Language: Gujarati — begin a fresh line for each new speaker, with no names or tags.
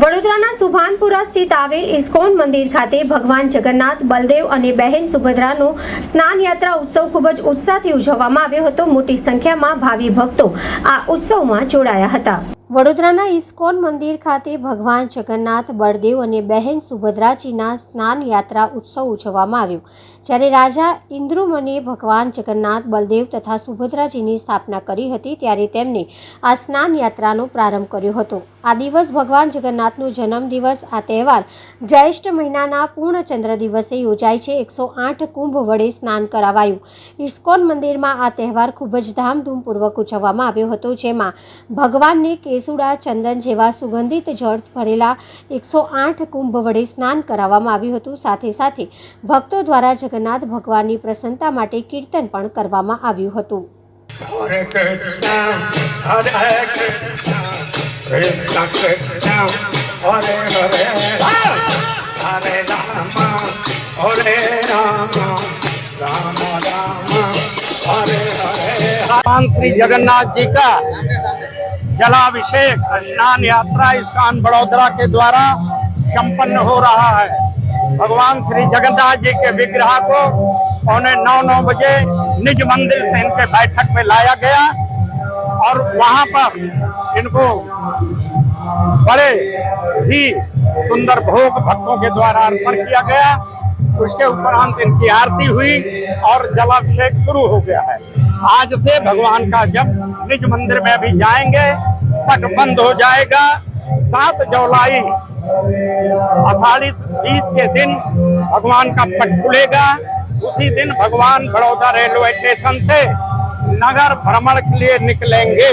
વડોદરાના સુભાનપુરા સ્થિત આવેલ ઇસ્કોન મંદિર ખાતે ભગવાન જગન્નાથ, બલદેવ અને બહેન સુભદ્રાનો સ્નાન યાત્રા ઉત્સવ ખૂબ જ ઉત્સાહથી ઉજવવામાં આવ્યો હતો. મોટી સંખ્યામાં ભાવિ ભક્તો આ ઉત્સવમાં જોડાયા હતા. વડોદરાના ઇસ્કોન મંદિર ખાતે ભગવાન જગન્નાથ, બળદેવ અને બહેન સુભદ્રાજીના સ્નાન યાત્રા ઉત્સવ ઉજવવામાં આવ્યો. જ્યારે રાજા ઇન્દ્રુમને ભગવાન જગન્નાથ બલદેવ તથા સુભદ્રાજીની સ્થાપના કરી હતી, ત્યારે તેમને આ સ્નાન યાત્રાનો પ્રારંભ કર્યો હતો. આ દિવસ ભગવાન જગન્નાથનો જન્મદિવસ, આ તહેવાર જ્યેષ્ઠ મહિનાના પૂર્ણચંદ્ર દિવસે યોજાય છે. એકસો આઠ કુંભ વડે સ્નાન કરાવાયું. ઇસ્કોન મંદિરમાં આ તહેવાર ખૂબ જ ધામધૂમપૂર્વક ઉજવવામાં આવ્યો હતો, જેમાં ભગવાનને કેસુડા ચંદન જેવા સુગંધિત જળ ભરેલા એકસો આઠ કુંભ વડે સ્નાન કરાવવામાં આવ્યું હતું સાથે સાથે ભક્તો દ્વારા જગન્નાથ ભગવાનની પ્રસન્નતા માટે કીર્તન પણ કરવામાં આવ્યું હતું
Hare Krishna, Hare Krishna, Krishna Krishna, Hare Hare, Hare Rama, Hare Rama, Rama Rama, Hare Hare. भगवान श्री जगन्नाथ जी का जलाभिषेक स्नान यात्रा स्कान बड़ोदरा के द्वारा संपन्न हो रहा है। भगवान श्री जगन्नाथ जी के विग्रह को पौने नौ नौ बजे निज मंदिर से इनके बैठक में लाया गया। और वहाँ पर इनको बड़े ही सुंदर भोग भक्तों के द्वारा अर्पण किया गया। उसके उपरांत इनकी आरती हुई और जलाभिषेक शुरू हो गया है। आज से भगवान का जब निज मंदिर में भी जाएँगे, पट बंद हो जाएगा। सात जुलाई आषाढ़ी बीज के दिन भगवान का पट खुलेगा। उसी दिन भगवान बड़ौदा रेलवे स्टेशन से नगर भ्रमण के लिए निकलेंगे